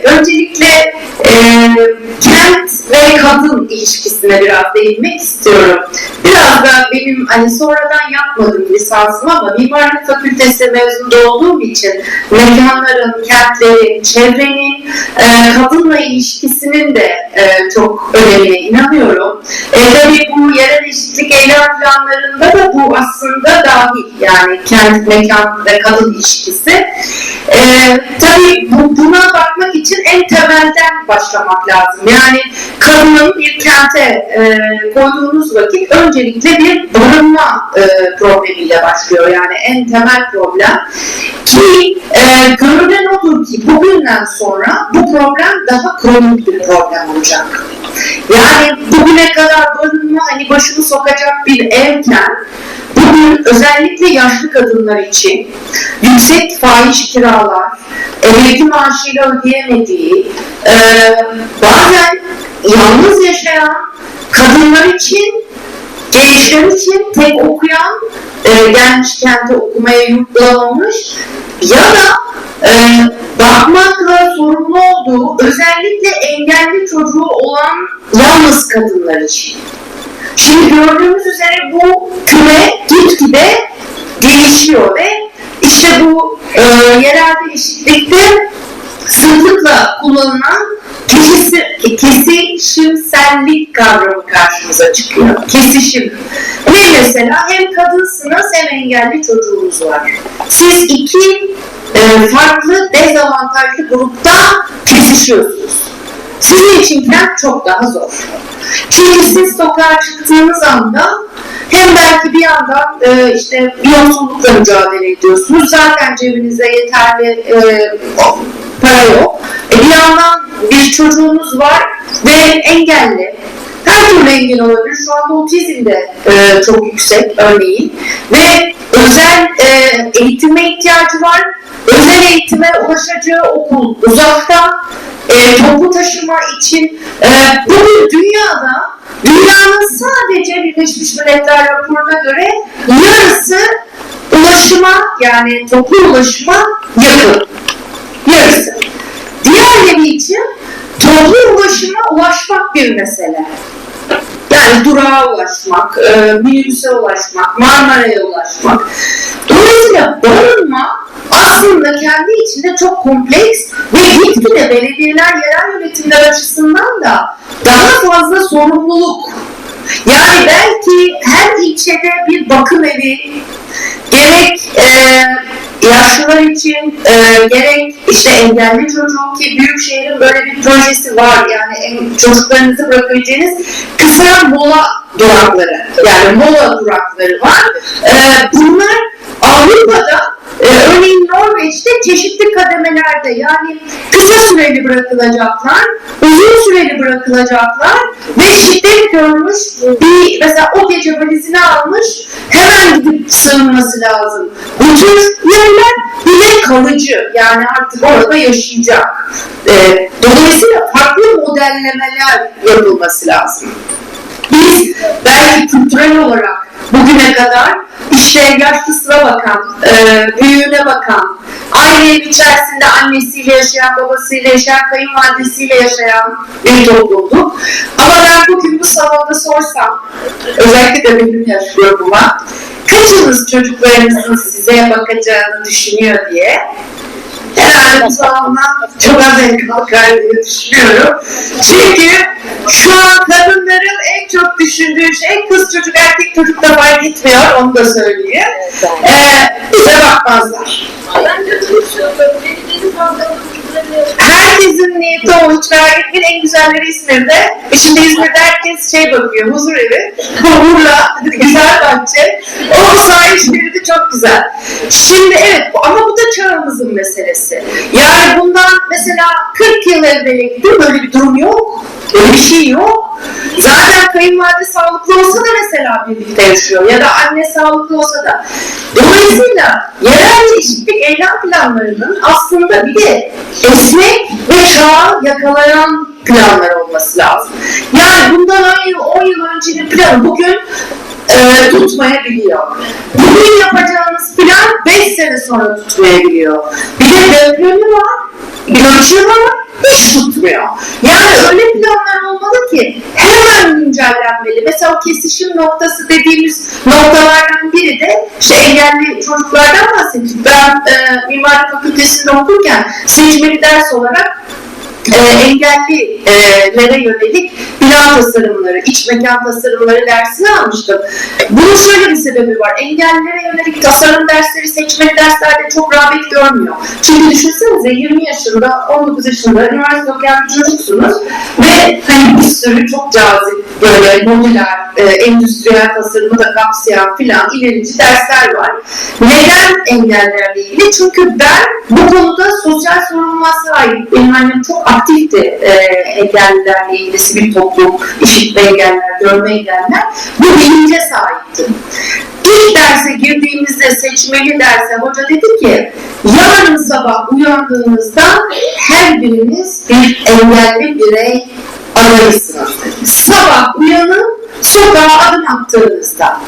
Öncelikle e, ve kadın ilişkisine biraz değinmek istiyorum. Biraz da benim hani sonradan yapmadım lisansımı ama mimarlık fakültesi mezunu olduğum için mekanların, kentlerin, çevrenin e, kadınla ilişkisinin de e, çok önemine inanıyorum. E, tabii bu yerel eşitlik eylem planlarında da bu aslında dahil yani kent, mekan ve kadın ilişkisi. E, tabii bu, buna bakmak için en temelden başlamak lazım. Yani kadının bir kente e, koyduğunuz vakit öncelikle bir barınma e, problemiyle başlıyor. Yani en temel problem. Ki e, görünen odur ki bugünden sonra bu problem daha kronik bir problem olacak. Yani bugüne kadar barınma hani başını sokacak bir evken bugün özellikle yaşlı kadınlar için yüksek fahiş kiralar, emekli maaşıyla ödeyemediği, e, bazen yalnız yaşayan kadınlar için, gençler için tek okuyan, e, gelmiş kente okumaya yurt bulamamış ya da e, bakmakla sorumlu olduğu özellikle engelli çocuğu olan yalnız kadınlar için. Şimdi gördüğümüz üzere bu küme gitgide değişiyor ve işte bu e, yerel eşitlikte sıklıkla kullanılan kesisi, kesişimsellik kavramı karşımıza çıkıyor. Kesişim. Ne mesela hem kadınsınız hem engelli çocuğunuz var. Siz iki e, farklı dezavantajlı grupta kesişiyorsunuz. Sizin için kent çok daha zor. Çünkü siz sokağa çıktığınız anda hem belki bir yandan e, işte bir yoksullukla mücadele ediyorsunuz. Zaten cebinizde yeterli e, para yok. E, bir yandan bir çocuğunuz var ve engelli. Her türlü engel olabilir. Şu anda otizm de e, çok yüksek örneğin. Ve özel e, eğitime ihtiyacı var. Özel eğitime ulaşacağı okul uzakta. E, toplu taşıma için e, bugün dünyada dünyanın sadece Birleşmiş Milletler raporuna göre yarısı ulaşıma yani toplu ulaşıma yakın. Yarısı. Diğerleri için toplu ulaşıma ulaşmak bir mesele. Yani durağa ulaşmak, e, minibüse ulaşmak, Marmara'ya ulaşmak. Dolayısıyla barınma aslında kendi içinde çok kompleks ve gitgide belediyeler, yerel yönetimler açısından da daha fazla sorumluluk. Yani belki her ilçede bir bakım evi, gerek e, yaşlılar için, e, gerek işte engelli çocuğu ki büyük şehrin böyle bir projesi var. Yani çocuklarınızı bırakabileceğiniz kısa mola durakları, yani mola durakları var. E, bunlar Avrupa'da e, örneğin Norveç'te kademelerde yani kısa süreli bırakılacaklar, uzun süreli bırakılacaklar ve şiddet görmüş bir mesela o gece valizini almış hemen gidip sığınması lazım. Bu tür yerler bile kalıcı yani artık orada yaşayacak. E, dolayısıyla farklı modellemeler yapılması lazım. Biz belki kültürel olarak bugüne kadar işte yaşlısına bakan, e, büyüğüne bakan, ailenin içerisinde annesiyle yaşayan, babasıyla yaşayan, kayınvalidesiyle yaşayan bir toplumduk. Ama ben bugün bu salonda sorsam, özellikle de benim yaş grubuma, kaçınız çocuklarınızın size bakacağını düşünüyor diye herhalde bu salondan çok az kalkar diye düşünüyorum. Çünkü şu an kadınların en çok düşündüğü şey kız çocuk erkek çocuk da fark etmiyor onu da söyleyeyim. Ee, bize bakmazlar. Herkesin niyeti o hiç merak etmeyin en güzelleri İzmir'de. E şimdi İzmir'de herkes şey bakıyor huzur evi, Urla, güzel bahçe. O sahil şeridi çok güzel. Şimdi evet ama bu da çağımızın meselesi. Yani bundan mesela 40 yıl evvele gidiyor böyle bir durum yok. Böyle bir şey yok. Zaten kayınvalide sağlıklı olsa da mesela birlikte yaşıyor ya da anne sağlıklı olsa da. Dolayısıyla yerel eşitlik eylem planlarının aslında bir de esnek ve çağı yakalayan planlar olması lazım. Yani bundan 10 yıl, 10 yıl öncenin planı bugün e, tutmayabiliyor. Bugün yapacağınız plan 5 sene sonra tutmayabiliyor. Bir de depremi var. ölçüm ama hiç tutmuyor. Yani öyle planlar olmalı ki hemen güncellenmeli. Mesela kesişim noktası dediğimiz noktalardan biri de işte engelli çocuklardan bahsettik. Ben e, mimarlık fakültesinde okurken seçmeli ders olarak e, engellilere yönelik plan tasarımları, iç mekan tasarımları dersini almıştım. Bunun şöyle bir sebebi var. Engellilere yönelik tasarım dersleri seçmeli derslerde çok rağbet görmüyor. Çünkü düşünsenize 20 yaşında, 19 yaşında üniversite okuyan bir çocuksunuz ve hani bir sürü çok cazip böyle modüler, e, endüstriyel tasarımı da kapsayan filan ilerici dersler var. Neden engellerle ilgili? Çünkü ben bu konuda sosyal sorumluluğa sahip. Benim annem çok aktifti e, engellilerle ilgili sivil toplum, işitme engeller, görme engeller. Bu bilince sahipti. İlk derse girdiğimizde seçmeli derse hoca dedi ki yarın sabah uyandığınızda her biriniz bir engelli birey arayısınız dedi. Sabah uyanın sokağa adım attığınızda.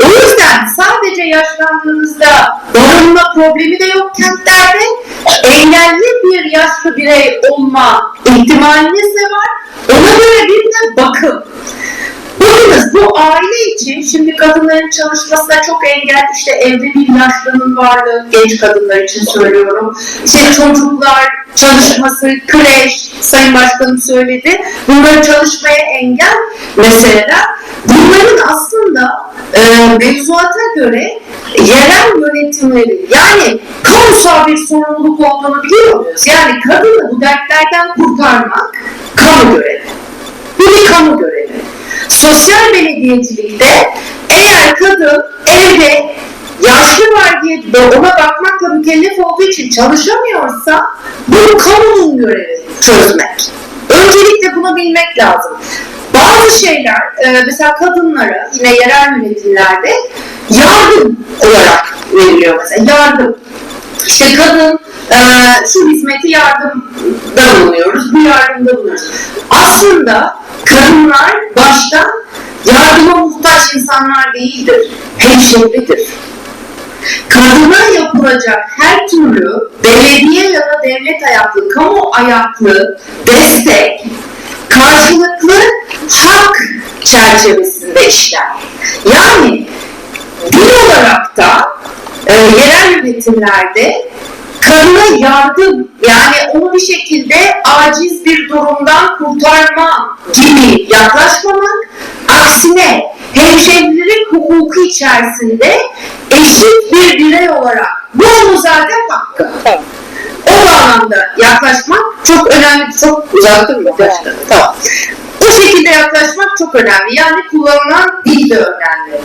O yüzden sadece yaşlandığınızda barınma problemi de yok kentlerde. Engelli bir yaşlı birey olma ihtimaliniz de var. Ona göre bir de bakın. Bakınız bu aile için şimdi kadınların çalışmasına çok engel işte evde bir yaşlının varlığı genç kadınlar için söylüyorum. İşte çocuklar çalışması, kreş, Sayın Başkanım söyledi. Bunların çalışmaya engel mesela. Bunların aslında e, mevzuata göre yerel yönetimleri yani kamusal bir sorumluluk olduğunu biliyor muyuz? Yani kadını bu dertlerden kurtarmak kamu görevi. Bu bir kamu görevi. Sosyal belediyecilikte eğer kadın evde yaşlı var diye de ona bakmakla mükellef olduğu için çalışamıyorsa bu kamunun görevi çözmek. Öncelikle bunu bilmek lazım. Bazı şeyler e, mesela kadınlara yine yerel yönetimlerde yardım olarak veriliyor mesela yardım. İşte kadın e, şu hizmeti yardımda bulunuyoruz, bu yardımda bulunuyoruz. Aslında kadınlar başta yardıma muhtaç insanlar değildir, hemşehridir. Kadına yapılacak her türlü belediye ya da devlet ayaklı, kamu ayaklı destek karşılıklı hak çerçevesinde işler. Yani dil olarak da e, yerel yönetimlerde kadına yardım yani onu bir şekilde aciz bir durumdan kurtarma gibi yaklaşmamak aksine hemşehrilik hukuku içerisinde eşit bir birey olarak bu onun zaten hakkı. Tamam. O bağlamda yaklaşmak çok önemli. Çok uzattım mı? Başladım. Tamam. O şekilde yaklaşmak çok önemli. Yani kullanılan dil de önemli.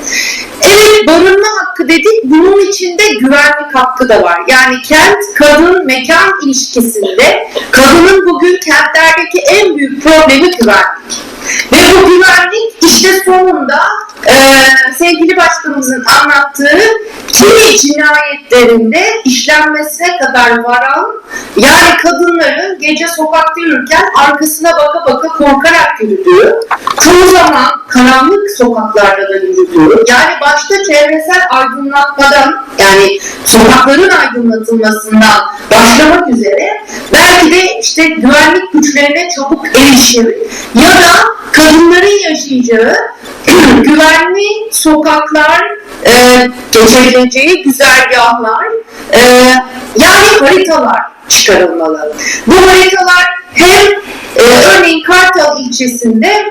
Evet barınma hakkı dedik. Bunun içinde güvenlik hakkı da var. Yani kent, kadın, mekan ilişkisinde kadının bugün kentlerdeki en büyük problemi güvenlik. Ve bu güvenlik işte sonunda e, sevgili başkanımızın anlattığı kimi cinayetlerinde işlenmesine kadar varan yani kadınların gece sokakta yürürken arkasına baka baka korkarak yürüdüğü, çoğu zaman karanlık sokaklarda da yürüdüğü, yani başta çevresel aydınlatmadan yani sokakların aydınlatılmasından başlamak üzere belki de işte güvenlik güçlerine çabuk erişim ya da kadınların yaşayacağı güvenli sokaklar, e, geçebileceği güzergahlar, e, yani haritalar çıkarılmalı. Bu haritalar hem e, örneğin Kartal ilçesinde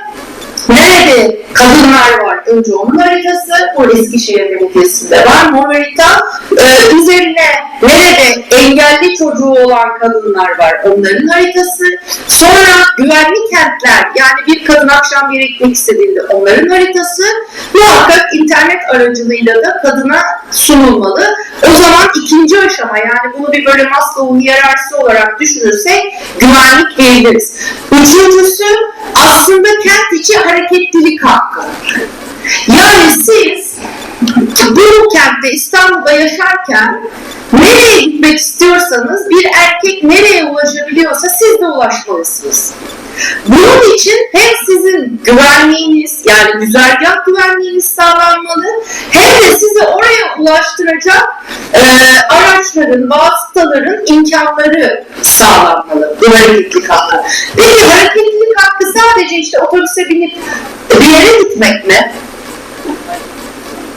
nerede kadınlar var önce onun haritası, o Eskişehir Belediyesi'nde var. Bu harita e, üzerine nerede engelli çocuğu olan kadınlar var onların haritası. Sonra güvenli kentler yani bir kadın akşam bir yere gitmek istediğinde onların haritası muhakkak internet aracılığıyla da kadına sunulmalı. O zaman ikinci aşama yani bunu bir böyle Maslow'un hiyerarşisi olarak düşünürsek güvenlik diyebiliriz. Üçüncüsü aslında kent içi hareketlilik hakkı. Yani siz bu kentte İstanbul'da yaşarken Nereye gitmek istiyorsanız bir erkek nereye ulaşabiliyorsa siz de ulaşmalısınız. Bunun için hem sizin güvenliğiniz yani güzergah güvenliğiniz sağlanmalı hem de sizi oraya ulaştıracak e, araçların, vasıtaların imkanları sağlanmalı. Bu hareketlilik hakkı. Peki hareketlilik hakkı sadece işte otobüse binip bir yere gitmek mi?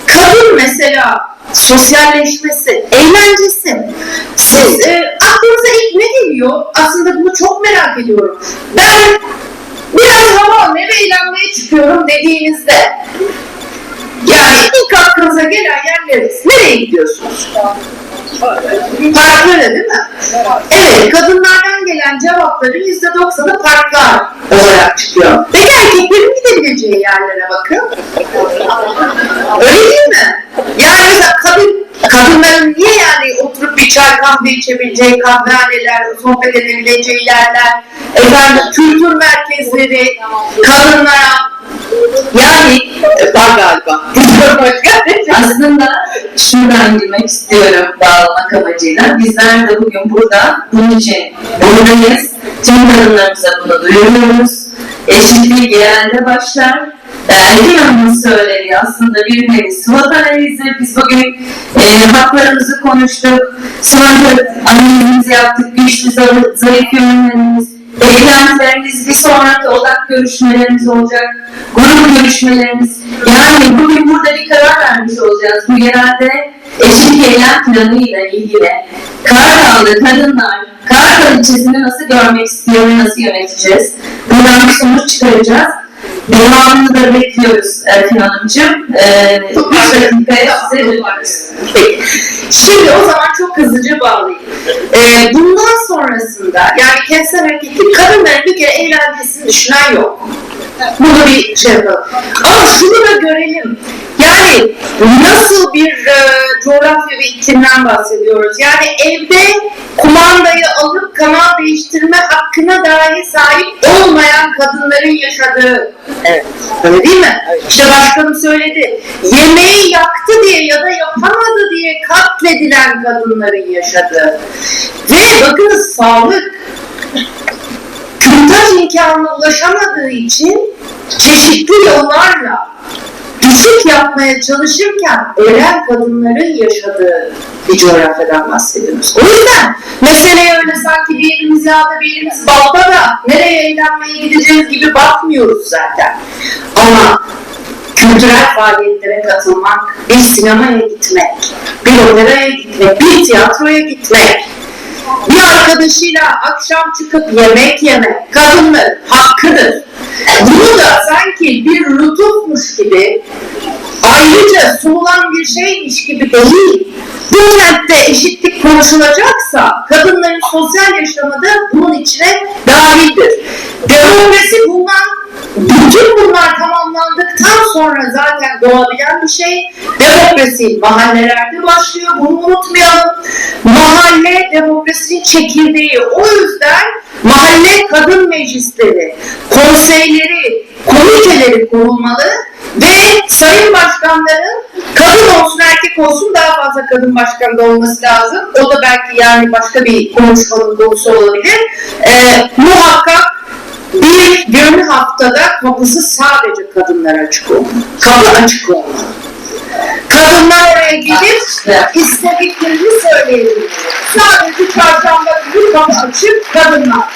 Kadın mesela sosyalleşmesi, eğlencesi. Siz e, aklınıza ilk ne geliyor? Aslında bunu çok merak ediyorum. Ben biraz hava almaya ve eğlenmeye çıkıyorum dediğinizde yani ilk aklınıza gelen yer neresi? Nereye gidiyorsunuz? Parklara değil mi? Evet, kadınlardan gelen cevapların yüzde doksanı parklar olarak çıkıyor. Peki erkeklerin gidebileceği yerlere bakın. Kahve içebileceği kahvehaneler, sohbet edebileceği yerler, efendim kültür merkezleri, kadınlara yani var galiba. Aslında şuradan girmek istiyorum bağlamak amacıyla. Bizler de bugün burada bunun için buradayız. Tüm kadınlarımıza bunu duyuruyoruz. Eşitlik yerelde başlar. Erkin Hanım'ın söylediği aslında bir nevi SWOT analizi. Biz bugün e, haklarımızı konuştuk. SWOT analizimizi yaptık. Güçlü, zayıf, yönlerimiz, Eğlencelerimiz, bir sonraki odak görüşmelerimiz olacak, grup görüşmelerimiz. Yani bugün burada bir karar vermiş olacağız. Bu genelde eşit eylem planı ile ilgili. Kartal'da kadınlar, Kartal ilçesini nasıl görmek istiyor nasıl yöneteceğiz? Buradan bir sonuç çıkaracağız. Devamını da bekliyoruz Erkin Hanımcığım. Ee, Çok dönüyoruz. Peki. Şimdi o zaman çok hızlıca bağlayayım. Ee, bundan sonrasında yani kentsel hareketli kadınların bir kere eğlencesini düşünen yok. Bunu bir şey yapalım. Ama şunu da görelim. Yani nasıl bir e, coğrafya ve iklimden bahsediyoruz. Yani evde kumandayı alıp kanal değiştirme hakkına dahi sahip olmayan kadınların yaşadığı. Evet. Öyle değil mi? İşte başkanım söyledi. Yemeği yaktı diye ya da yapamadı diye katledilen kadınların yaşadığı. Ve bakınız sağlık kürtaj imkanına ulaşamadığı için çeşitli yollarla düşük yapmaya çalışırken ölen kadınların yaşadığı bir coğrafyadan bahsediyoruz. O yüzden meseleye öyle sanki bir elimiz yağda bir elimiz balda da nereye eğlenmeye gideceğiz gibi bakmıyoruz zaten. Ama kültürel faaliyetlere katılmak, bir sinemaya gitmek, bir operaya gitmek, bir tiyatroya gitmek, bir arkadaşıyla akşam çıkıp yemek yemek kadınların hakkıdır. Bunu da sanki bir lütufmuş gibi ayrıca sunulan bir şeymiş gibi değil. Bu kentte eşitlik konuşulacaksa kadınların sosyal yaşamı da bunun içine dahildir. Demokrasi bundan bütün bunlar tamamlandıktan sonra zaten doğabilen bir şey. Demokrasi mahallelerde başlıyor. Bunu unutmayalım. Mahalle demokrasinin çekirdeği. O yüzden mahalle kadın meclisleri, konseyleri, komiteleri kurulmalı ve sayın başkanların kadın olsun erkek olsun daha fazla kadın başkan da olması lazım. O da belki yani başka bir konuşmanın konusu olabilir. Ee, muhakkak bir gün haftada kapısı sadece kadınlara açık olmalı. Kapı açık olmalı. Kadınlar oraya gidip istediklerini söyleyebilir. Sadece çarşamba günü kapı açık kadınlar.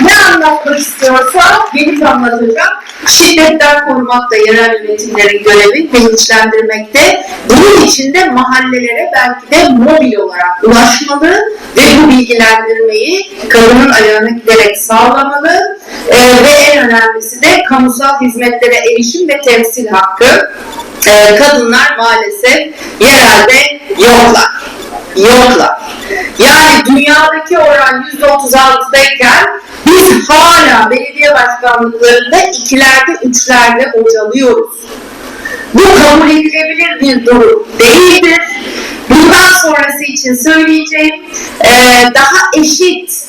Ne anlatmak istiyorsa gelip anlatacak. Şiddetten korumak da yerel yönetimlerin görevi bilinçlendirmekte. Bunun için de mahallelere belki de mobil olarak ulaşmalı ve bu bilgilendirmeyi kadının ayağına giderek sağlamalı. Ee, ve en önemlisi de kamusal hizmetlere erişim ve temsil hakkı. Ee, kadınlar maalesef yerelde yoklar. Yoklar. Yani dünyadaki oran %36'dayken biz hala belediye başkanlıklarında ikilerde, üçlerde bocalıyoruz. Bu kabul edilebilir bir durum değildir. Bundan sonrası için söyleyeceğim eee, daha eşit,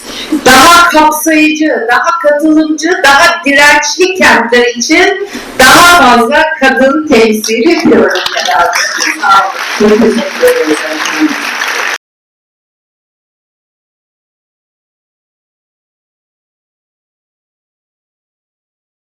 daha kapsayıcı, daha katılımcı, daha dirençli kentler için daha fazla kadın temsili diyorum. Çok teşekkür ederiz.